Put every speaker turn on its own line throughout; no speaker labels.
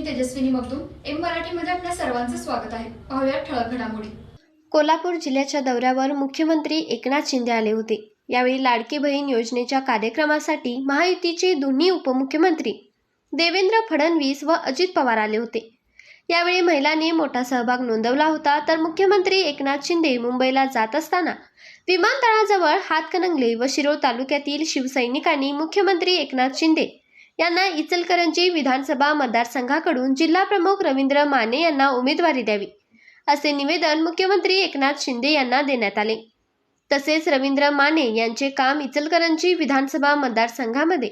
मी Tejaswini Magdum M मराठीमध्ये आपल्या सर्वांचं स्वागत आहे. पाहूया ठळक घडामोडी.
कोल्हापूर जिल्ह्याच्या दौऱ्यावर मुख्यमंत्री एकनाथ शिंदे आले होते. यावेळी लाडकी बहीण योजनेच्या कार्यक्रमासाठी महायुतीचे दोन्ही उपमुख्यमंत्री देवेंद्र फडणवीस व अजित पवार आले होते. यावेळी महिलांनी मोठा सहभाग नोंदवला होता तर मुख्यमंत्री एकनाथ शिंदे मुंबईला जात असताना विमानतळाजवळ हातकणंगले व शिरोळ तालुक्यातील शिवसैनिकांनी मुख्यमंत्री एकनाथ शिंदे यांना इचलकरंजी विधानसभा मतदारसंघाकडून जिल्हाप्रमुख रवींद्र माने यांना उमेदवारी द्यावी असे निवेदन मुख्यमंत्री एकनाथ शिंदे यांना देण्यात आले. तसेच रवींद्र माने यांचे काम इचलकरंजी विधानसभा मतदारसंघामध्ये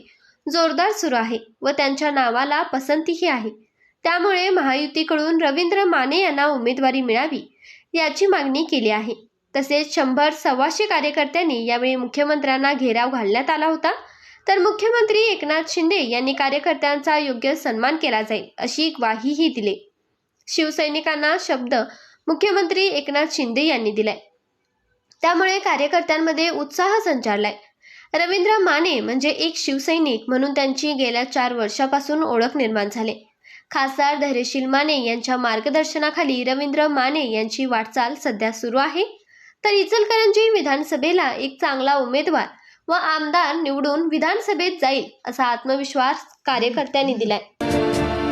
जोरदार सुरू आहे व त्यांच्या नावाला पसंतीही आहे. त्यामुळे महायुतीकडून रवींद्र माने यांना उमेदवारी मिळावी याची मागणी केली आहे. तसेच शंभर सव्वाशे कार्यकर्त्यांनी यावेळी मुख्यमंत्र्यांना घेराव घालण्यात आला होता. तर मुख्यमंत्री एकनाथ शिंदे यांनी कार्यकर्त्यांचा योग्य सन्मान केला जाईल अशी ग्वाहीही दिली. शिवसैनिकांना शब्द मुख्यमंत्री एकनाथ शिंदे यांनी दिलाय. त्यामुळे कार्यकर्त्यांमध्ये उत्साह संचारलाय. रवींद्र माने म्हणजे एक शिवसैनिक म्हणून त्यांची गेल्या चार वर्षापासून ओळख निर्माण झाले. खासदार धैर्यशील माने यांच्या मार्गदर्शनाखाली रवींद्र माने यांची वाटचाल सध्या सुरू आहे. तर इचलकरंजी विधानसभेला एक चांगला उमेदवार व आमदार निवडून विधानसभेत जाईल असा आत्मविश्वास कार्यकर्त्यांनी दिलाय.